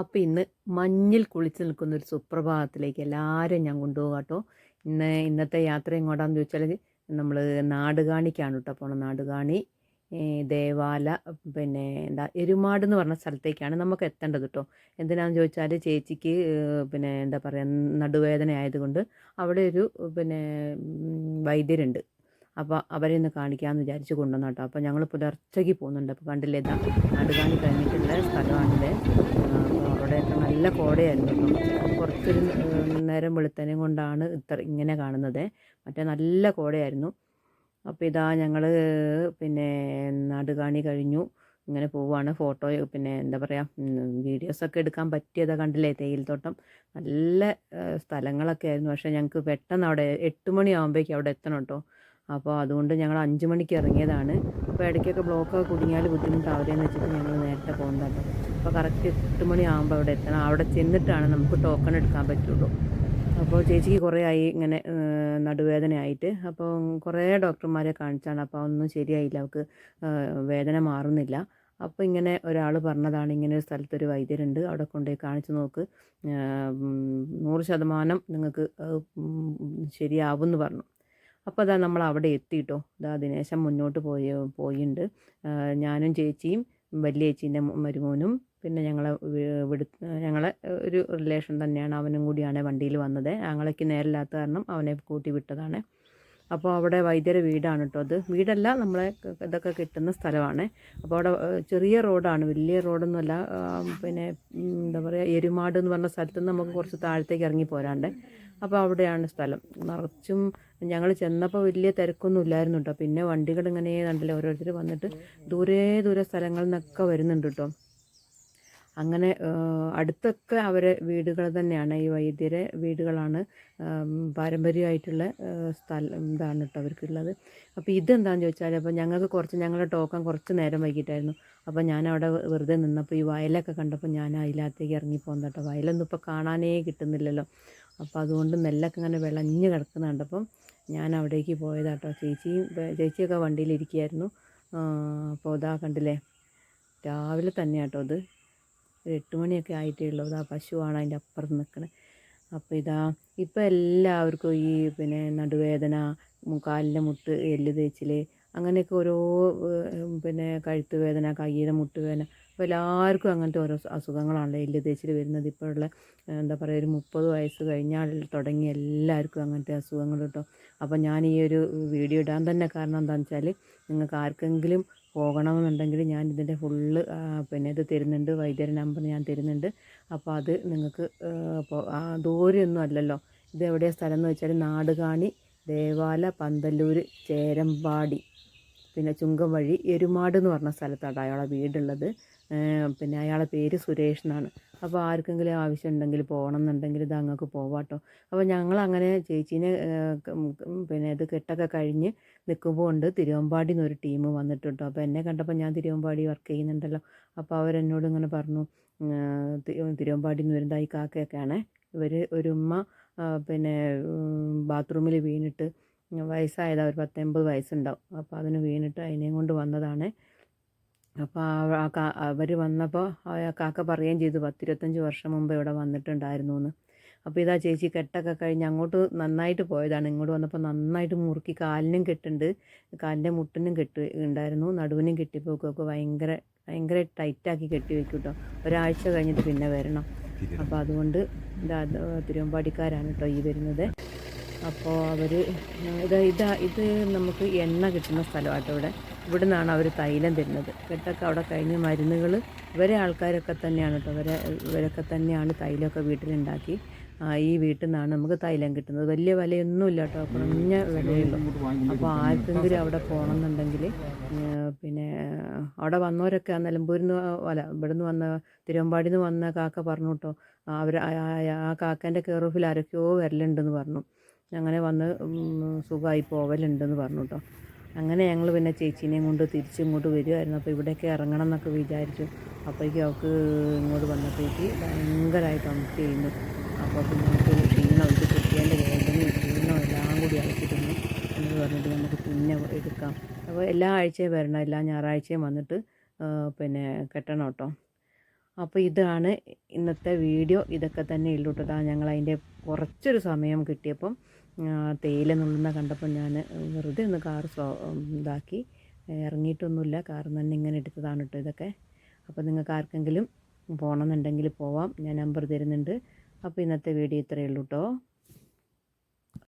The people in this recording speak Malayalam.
അപ്പോൾ ഇന്ന് മഞ്ഞിൽ കുളിച്ച് നിൽക്കുന്ന ഒരു സുപ്രഭാതത്തിലേക്ക് എല്ലാവരും ഞാൻ കൊണ്ടുപോകാം കേട്ടോ. ഇന്ന് ഇന്നത്തെ യാത്ര എങ്ങോട്ടാന്ന് ചോദിച്ചാൽ നമ്മൾ നാടുകാണിക്കാണ് കേട്ടോ പോണത്. നാടുകാണി ദേവാല പിന്നെ എന്താ എരുമാട് എന്ന് പറഞ്ഞ സ്ഥലത്തേക്കാണ് നമുക്ക് എത്തേണ്ടത് കേട്ടോ. എന്തിനാന്ന് ചോദിച്ചാൽ ചേച്ചിക്ക് പിന്നെ എന്താ പറയുക നടുവേദന ആയതുകൊണ്ട് അവിടെ ഒരു പിന്നെ വൈദ്യരുണ്ട്. അപ്പോൾ അവരെ ഒന്ന് കാണിക്കാമെന്ന് വിചാരിച്ച് കൊണ്ടുവന്നു കേട്ടോ. അപ്പോൾ ഞങ്ങൾ പുലർച്ചയ്ക്ക് പോകുന്നുണ്ട്. അപ്പോൾ കണ്ടില്ലേ ഇതാ നാടുകാണി കഴിഞ്ഞിട്ടുള്ള സ്ഥലമാണിത്. നല്ല കോടയായിരുന്നു. കുറച്ചൊരു നേരം വെളുത്തനെയും കൊണ്ടാണ് ഇത്ര ഇങ്ങനെ കാണുന്നത്. മറ്റേ നല്ല കോടയായിരുന്നു. അപ്പോൾ ഇതാ ഞങ്ങൾ പിന്നെ നാടുകാണി കഴിഞ്ഞു. ഇങ്ങനെ പോവുകയാണ് ഫോട്ടോ പിന്നെ എന്താ പറയുക വീഡിയോസൊക്കെ എടുക്കാൻ പറ്റിയതാ കണ്ടില്ലേ? തേയിലത്തോട്ടം. നല്ല സ്ഥലങ്ങളൊക്കെ ആയിരുന്നു. പക്ഷേ ഞങ്ങൾക്ക് പെട്ടെന്ന് അവിടെ എട്ട് മണിയാകുമ്പോഴേക്കും അവിടെ എത്തണം കേട്ടോ അപ്പോൾ അതുകൊണ്ട് ഞങ്ങൾ അഞ്ച് മണിക്ക് ഇറങ്ങിയതാണ്. അപ്പോൾ ഇടയ്ക്കൊക്കെ ബ്ലോക്കൊക്കെ കുടുങ്ങിയാൽ ബുദ്ധിമുട്ടാവില്ലെന്ന് വെച്ചിട്ട് ഞങ്ങൾ നേരത്തെ പോകുന്നുണ്ട് അപ്പോൾ കറക്റ്റ് എട്ട് മണിയാകുമ്പോൾ അവിടെ എത്തണം. അവിടെ ചെന്നിട്ടാണ് നമുക്ക് ടോക്കൺ എടുക്കാൻ പറ്റുള്ളൂ. അപ്പോൾ ചേച്ചിക്ക് കുറേ ആയി ഇങ്ങനെ നടുവേദനയായിട്ട്. അപ്പോൾ കുറേ ഡോക്ടർമാരെ കാണിച്ചാണ്. അപ്പോൾ ഒന്നും ശരിയായില്ല. അവൾക്ക് വേദന മാറുന്നില്ല. അപ്പോൾ ഇങ്ങനെ ഒരാൾ പറഞ്ഞതാണ് ഇങ്ങനെ ഒരു സ്ഥലത്തൊരു വൈദ്യരുണ്ട്. അവിടെ കൊണ്ടുപോയി കാണിച്ചു നോക്ക്. നൂറ് ശതമാനം നിങ്ങൾക്ക് ശരിയാവും എന്ന് പറഞ്ഞു. അപ്പോൾ അതാ നമ്മൾ അവിടെ എത്തിയിട്ടോ ഇതാ അതിനേശം മുന്നോട്ട് പോയി പോയിണ്ട്. ഞാനും ചേച്ചിയും വലിയ ചേച്ചീന്റെ മരുമോനും പിന്നെ ഞങ്ങളെ വിടു ഞങ്ങളെ ഒരു റിലേഷൻ തന്നെയാണ്. അവനും കൂടിയാണ് വണ്ടിയിൽ വന്നത്. ഞങ്ങളേക്ക് നേരില്ലാത്ത കാരണം അവനെ കൂട്ടി വിട്ടതാണ്. അപ്പോൾ അവിടെ വൈദ്യര വീടാണ് കേട്ടോ അത്. വീടല്ല നമ്മളെ ഇതൊക്കെ കിട്ടുന്ന സ്ഥലമാണ്. അപ്പോൾ അവിടെ ചെറിയ റോഡാണ്. വലിയ റോഡൊന്നുമല്ല. പിന്നെ എന്താ പറയുക എരുമാട് എന്ന് പറഞ്ഞ സ്ഥലത്ത് നിന്ന് നമുക്ക് കുറച്ച് താഴത്തേക്ക് ഇറങ്ങി പോരാണ്ട്. അപ്പോൾ അവിടെയാണ് സ്ഥലം. നിറച്ചും ഞങ്ങൾ ചെന്നപ്പോൾ വലിയ തിരക്കൊന്നും ഇല്ലായിരുന്നു കേട്ടോ പിന്നെ വണ്ടികൾ ഇങ്ങനെ കണ്ടില്ലേ ഓരോരുത്തർ വന്നിട്ട് ദൂരെ ദൂരെ സ്ഥലങ്ങളിൽ നിന്നൊക്കെ വരുന്നുണ്ട് കേട്ടോ അങ്ങനെ അടുത്തൊക്കെ അവരെ വീടുകൾ തന്നെയാണ്. ഈ വൈദ്യരെ വീടുകളാണ് പാരമ്പര്യമായിട്ടുള്ള സ്ഥലം ഇതാണ് കേട്ടോ അവർക്കുള്ളത്. അപ്പോൾ ഇതെന്താണെന്ന് ചോദിച്ചാൽ അപ്പോൾ ഞങ്ങൾക്ക് കുറച്ച് ഞങ്ങളുടെ ടോക്കൺ കുറച്ച് നേരം വൈകിട്ടായിരുന്നു. അപ്പോൾ ഞാൻ അവിടെ വെറുതെ നിന്നപ്പോൾ ഈ വയലൊക്കെ കണ്ടപ്പോൾ ഞാൻ അതിനകത്തേക്ക് ഇറങ്ങി പോകുന്ന കേട്ടോ വയലൊന്നും ഇപ്പോൾ കാണാനേ കിട്ടുന്നില്ലല്ലോ. അപ്പോൾ അതുകൊണ്ട് നെല്ലൊക്കെ ഇങ്ങനെ വിളഞ്ഞ് കിടക്കുന്നുണ്ട്. അപ്പം ഞാൻ അവിടേക്ക് പോയതാട്ടോ ചേച്ചിയും ചേച്ചിയൊക്കെ വണ്ടിയിലിരിക്കുകയായിരുന്നു അപ്പോൾ ഇതാ കണ്ടില്ലേ? രാവിലെ തന്നെയാട്ടോ ഇത് ഒരു എട്ട് മണിയൊക്കെ ആയിട്ടേ ഉള്ളൂ. ഇതാ പശുവാണ് അതിന്റെ അപ്പുറത്ത് നിൽക്കണേ. അപ്പോൾ ഇതാ ഇപ്പം എല്ലാവർക്കും ഈ പിന്നെ നടുവേദന കാലിന്റെ മുട്ട് എല്ല് തേച്ചിൽ അങ്ങനെയൊക്കെ ഓരോ പിന്നെ കഴുത്ത് വേദന കയ്യിലെ മുട്ട് വേദന അപ്പോൾ എല്ലാവർക്കും അങ്ങനത്തെ ഓരോ അസുഖങ്ങളാണ് എല്ല് തേച്ചിൽ വരുന്നത്. ഇപ്പോഴുള്ള എന്താ പറയുക ഒരു മുപ്പത് വയസ്സ് കഴിഞ്ഞാൽ തുടങ്ങി എല്ലാവർക്കും അങ്ങനത്തെ അസുഖങ്ങൾ കേട്ടോ. അപ്പോൾ ഞാൻ ഈ ഒരു വീഡിയോ ഇടാൻ തന്നെ കാരണം എന്താണെന്ന് വെച്ചാൽ നിങ്ങൾക്ക് ആർക്കെങ്കിലും പോകണമെന്നുണ്ടെങ്കിൽ ഞാൻ ഇതിന്റെ ഫുള്ള് പിന്നെ ഇത് തരുന്നുണ്ട്. വൈദ്യര നമ്പർ ഞാൻ തരുന്നുണ്ട്. അപ്പോൾ അത് നിങ്ങൾക്ക് ദൂരെയൊന്നും അല്ലല്ലോ. ഇത് എവിടെയാണ് സ്ഥലം എന്ന് വെച്ചാൽ നാടുകാണി ദേവാല പന്തല്ലൂർ ചേരമ്പാടി. പിന്നെ ചുങ്കം വഴി എരുമാട് എന്ന് പറഞ്ഞ സ്ഥലത്താണ് അയാളെ വീടുള്ളത്. പിന്നെ അയാളെ പേര് സുരേഷ് എന്നാണ്. അപ്പോൾ ആർക്കെങ്കിലും ആവശ്യമുണ്ടെങ്കിൽ പോകണം എന്നുണ്ടെങ്കിൽ ഇത് അങ്ങക്ക് പോവാട്ടോ അപ്പോൾ ഞങ്ങൾ അങ്ങനെ ചേച്ചീനെ പിന്നെ ഇത് കെട്ടൊക്കെ കഴിഞ്ഞ് നിൽക്കുമ്പോൾ ഉണ്ട് തിരുവമ്പാടി എന്നൊരു ടീം വന്നിട്ടുണ്ടോ അപ്പോൾ എന്നെ കണ്ടപ്പോൾ ഞാൻ തിരുവമ്പാടി വർക്ക് ചെയ്യുന്നുണ്ടല്ലോ. അപ്പോൾ അവരെന്നോട് ഇങ്ങനെ പറഞ്ഞു തിരുവമ്പാടി എന്ന് വരുന്നത് ഈ കാക്കയൊക്കെയാണ് ഇവർ ഒരു ഉമ്മ പിന്നെ ബാത്റൂമിൽ വീണിട്ട് വയസ്സായതാ ഒരു പത്തൊമ്പത് വയസ്സുണ്ടാവും. അപ്പോൾ അതിന് വീണിട്ട് അതിനെയും കൊണ്ട് വന്നതാണ്. അപ്പോൾ അവർ വന്നപ്പോൾ ആ കാക്ക പറയുകയും ചെയ്തു പത്തിരുപത്തഞ്ച് വർഷം മുമ്പ് ഇവിടെ വന്നിട്ടുണ്ടായിരുന്നു എന്ന് അപ്പോൾ ഇതാ ചേച്ചി കെട്ടൊക്കെ കഴിഞ്ഞ് അങ്ങോട്ട് നന്നായിട്ട് പോയതാണ്. ഇങ്ങോട്ട് വന്നപ്പോൾ നന്നായിട്ട് മുറുക്കി കാലിനും കെട്ടുണ്ട്. കാലിന്റെ മുട്ടിനും കെട്ട് ഉണ്ടായിരുന്നു. നടുവിനും കെട്ടിപ്പോക്കൊക്കെ ഭയങ്കര ഭയങ്കര ടൈറ്റാക്കി കെട്ടി വെക്കും കേട്ടോ ഒരാഴ്ച കഴിഞ്ഞിട്ട് പിന്നെ വരണം. അപ്പോൾ അതുകൊണ്ട് തിരുവമ്പാടിക്കാരാണ് കേട്ടോ ഈ വരുന്നത്. അപ്പോൾ അവർ ഇത് ഇതാ ഇത് നമുക്ക് എണ്ണ കിട്ടുന്ന സ്ഥലമാട്ടോ ഇവിടെ. ഇവിടെ നിന്നാണ് അവർ തൈലം തരുന്നത്. കെട്ടൊക്കെ അവിടെ കഴിഞ്ഞ് മരുന്നുകൾ ഇവരെ ആൾക്കാരൊക്കെ തന്നെയാണ് കേട്ടോ ഇവരെ ഇവരൊക്കെ തന്നെയാണ് തൈലമൊക്കെ വീട്ടിലുണ്ടാക്കി ഈ വീട്ടിൽ നിന്നാണ് നമുക്ക് തൈലം കിട്ടുന്നത്. വലിയ വിലയൊന്നുമില്ല കേട്ടോ കുറഞ്ഞ വിലയുള്ളൂ. അപ്പോൾ ആർക്കെങ്കിലും അവിടെ പോകണമെന്നുണ്ടെങ്കിൽ പിന്നെ അവിടെ വന്നവരൊക്കെ ആ നിലമ്പൂരിൽ നിന്ന് അല്ല ഇവിടെ നിന്ന് വന്ന തിരുവമ്പാടിയിൽ നിന്ന് വന്ന കാക്ക പറഞ്ഞു കേട്ടോ അവർ ആ കാക്കേന്റെ കെയർ ഓഫിൽ ആരൊക്കെയോ വരലുണ്ടെന്ന് പറഞ്ഞു. അങ്ങനെ വന്ന് സുഖമായി പോവലുണ്ടെന്ന് പറഞ്ഞു കേട്ടോ അങ്ങനെ ഞങ്ങൾ പിന്നെ ചേച്ചീനെയും കൊണ്ട് തിരിച്ചിങ്ങോട്ട് വരുമായിരുന്നു അപ്പോൾ ഇവിടെയൊക്കെ ഇറങ്ങണം എന്നൊക്കെ വിചാരിച്ചു. അപ്പോഴേക്കും അവൾക്ക് ഇങ്ങോട്ട് വന്നപ്പോഴേക്ക് ഭയങ്കരമായിട്ട് നമുക്ക് ചെയ്യുന്നു. അപ്പോൾ പിന്നെ നമുക്ക് ക്ഷീണം ഇത് കുട്ടിയേന്റെ വേദനയും ക്ഷീണവും എല്ലാം കൂടി അയച്ചിരുന്നു എന്ന് പറഞ്ഞിട്ട് നമുക്ക് പിന്നെ എടുക്കാം. അപ്പോൾ എല്ലാ ആഴ്ചയും വരണം. എല്ലാ ഞായറാഴ്ചയും വന്നിട്ട് പിന്നെ കെട്ടണം കേട്ടോ. അപ്പോൾ ഇതാണ് ഇന്നത്തെ വീഡിയോ. ഇതൊക്കെ തന്നെ ഉള്ളൂ കേട്ടോ ഞങ്ങൾ അതിന്റെ കുറച്ചൊരു സമയം കിട്ടിയപ്പം തേയില നുള്ളുന്ന കണ്ടപ്പോൾ ഞാൻ വെറുതെ ഒന്ന് കാർ സ്വാ ഇതാക്കി. ഇറങ്ങിയിട്ടൊന്നുമില്ല. കാറിൽ നിന്ന് തന്നെ ഇങ്ങനെ എടുത്തതാണ് കേട്ടോ ഇതൊക്കെ. അപ്പോൾ നിങ്ങൾക്ക് ആർക്കെങ്കിലും പോകണമെന്നുണ്ടെങ്കിൽ പോവാം. ഞാൻ നമ്പർ തരുന്നുണ്ട്. അപ്പോൾ ഇന്നത്തെ വീഡിയോ ഇത്രയേ ഉള്ളൂ കേട്ടോ